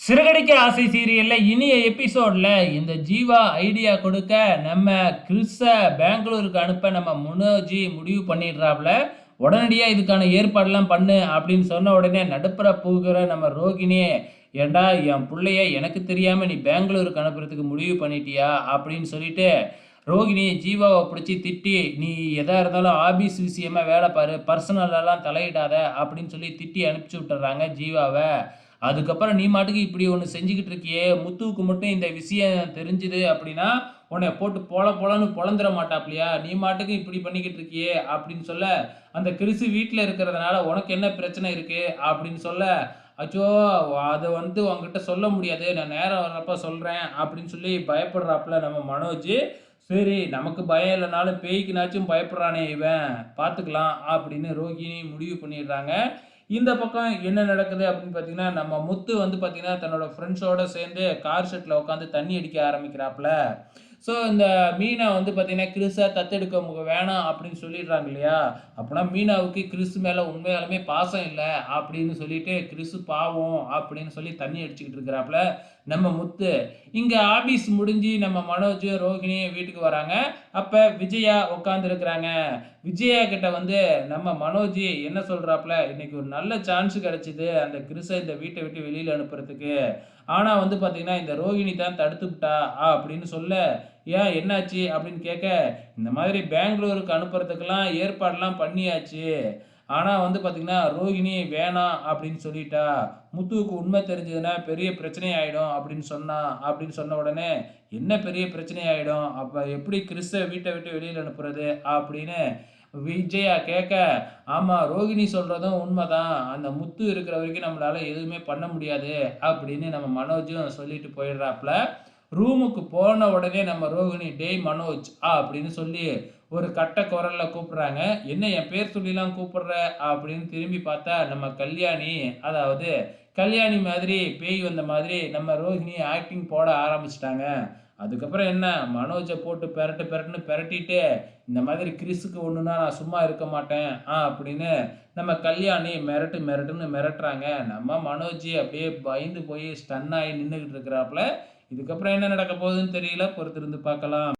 சிறகடிக்க ஆசை சீரியலில் இனிய எபிசோடில் இந்த ஜீவா ஐடியா கொடுக்க நம்ம கிறிஸை பெங்களூருக்கு அனுப்ப நம்ம முனோஜி முடிவு பண்ணிடுறாப்புல உடனடியாக இதுக்கான ஏற்பாடெல்லாம் பண்ணு அப்படின்னு சொன்ன உடனே நடுப்புற போகிற நம்ம ரோகிணி ஏண்டா என் பிள்ளைய எனக்கு தெரியாமல் நீ பெங்களூருக்கு அனுப்புறதுக்கு முடிவு பண்ணிட்டியா? அப்படின்னு சொல்லிட்டு ரோகிணி ஜீவாவை பிடிச்சி திட்டி நீ எதா இருந்தாலும் ஆபீஸ் விஷயமா வேலை பாரு பர்சனலெல்லாம் தலையிடாத அப்படின்னு சொல்லி திட்டி அனுப்பிச்சி விட்டுறாங்க ஜீவாவை. அதுக்கப்புறம் நீ மாட்டுக்கு இப்படி ஒன்று செஞ்சுக்கிட்டு இருக்கியே முத்துவுக்கு மட்டும் இந்த விஷயம் தெரிஞ்சுது அப்படின்னா உன்னை போட்டு போல போலன்னு பொழந்துட மாட்டாப்லையா? நீ மாட்டுக்கு இப்படி பண்ணிக்கிட்டு இருக்கியே அப்படின்னு சொல்ல அந்த கிறிசு வீட்டில் இருக்கிறதுனால உனக்கு என்ன பிரச்சனை இருக்குது அப்படின்னு சொல்ல அச்சோ அதை வந்து உங்ககிட்ட சொல்ல முடியாது நான் நேரம் வர்றப்ப சொல்கிறேன் அப்படின்னு சொல்லி பயப்படுறாப்புல நம்ம மனோஜ். சரி நமக்கு பயம் இல்லைனாலும் பேய்க்குனாச்சும் பயப்படுறானே இவன். பார்த்துக்கலாம் அப்படின்னு ரோகிணி முடிவு பண்ணிடுறாங்க. இந்த பக்கம் என்ன நடக்குது அப்படின்னு பார்த்தீங்கன்னா நம்ம முத்து வந்து பார்த்தீங்கன்னா தன்னோட ஃப்ரெண்ட்ஸோட சேர்ந்து கார் ஷெட்டில் உட்காந்து தண்ணி அடிக்க ஆரம்பிக்கிறாப்புல. ஸோ இந்த மீனா வந்து பார்த்தீங்கன்னா கிறிஸை தத்தெடுக்க முக வேணாம் அப்படின்னு சொல்லிடுறாங்க இல்லையா? அப்படின்னா மீனாவுக்கு கிறிஸ் மேலே உண்மையாலுமே பாசம் இல்லை அப்படின்னு சொல்லிட்டு கிறிஸு பாவம் அப்படின்னு சொல்லி தண்ணி அடிச்சுக்கிட்டு இருக்கிறாப்புல நம்ம முத்து. இங்கே ஆபீஸ் முடிஞ்சு நம்ம மனோஜ் ரோஹிணி வீட்டுக்கு வராங்க. அப்போ விஜயா உட்காந்துருக்குறாங்க விஜயா கிட்ட வந்து நம்ம மனோஜ் என்ன சொல்கிறாப்புல இன்னைக்கு ஒரு நல்ல சான்ஸ் கிடச்சிது அந்த கிறிஸை இந்த வீட்டை விட்டு வெளியில் அனுப்புறதுக்கு. ஆனால் வந்து பார்த்தீங்கன்னா இந்த ரோகிணி தான் தடுத்து விட்டா அப்படின்னு சொல்ல ஏன் என்னாச்சு அப்படின்னு கேட்க இந்த மாதிரி பெங்களூருக்கு அனுப்புறதுக்கெல்லாம் ஏற்பாடெல்லாம் பண்ணியாச்சு. ஆனால் வந்து பார்த்திங்கன்னா ரோகிணி வேணாம் அப்படின்னு சொல்லிட்டா. முத்துவுக்கு உண்மை தெரிஞ்சதுன்னா பெரிய பிரச்சனை ஆகிடும் அப்படின்னு சொன்னான் அப்படின்னு சொன்ன உடனே என்ன பெரிய பிரச்சனை ஆகிடும் அப்போ எப்படி கிறிஸ்த வீட்டை விட்டு வெளியில் அனுப்புறது அப்படின்னு விஜயா கேட்க ஆமாம் ரோகிணி சொல்கிறதும் உண்மைதான். அந்த முத்து இருக்கிற வரைக்கும் நம்மளால் எதுவுமே பண்ண முடியாது அப்படின்னு நம்ம மனோஜும் சொல்லிட்டு போயிடுறாப்புல. ரூமுக்கு போன உடனே நம்ம ரோகிணி டேய் மனோஜ் ஆ அப்படின்னு சொல்லி ஒரு கட்ட குரலில் கூப்பிட்றாங்க. என்ன என் பேர் சொல்லிலாம் கூப்பிடுற? அப்படின்னு திரும்பி பார்த்தா நம்ம கல்யாணி அதாவது கல்யாணி மாதிரி பேய் வந்த மாதிரி நம்ம ரோஹிணி ஆக்டிங் போட ஆரம்பிச்சிட்டாங்க. அதுக்கப்புறம் என்ன மனோஜை போட்டு பெரட்டு பெரட்டுன்னு பெரட்டிட்டு இந்த மாதிரி கிறிஸுக்கு ஒன்றுனா நான் சும்மா இருக்க மாட்டேன் ஆ அப்படின்னு நம்ம கல்யாணி மிரட்டு மிரட்டுன்னு மிரட்டுறாங்க. நம்ம மனோஜி அப்படியே பயந்து போய் ஸ்டன் ஆகி நின்றுக்கிட்டு இருக்கிறாப்புல இதுக்கப்புறம் என்ன நடக்க போகுதுன்னு தெரியல பொறுத்திருந்து பார்க்கலாம்.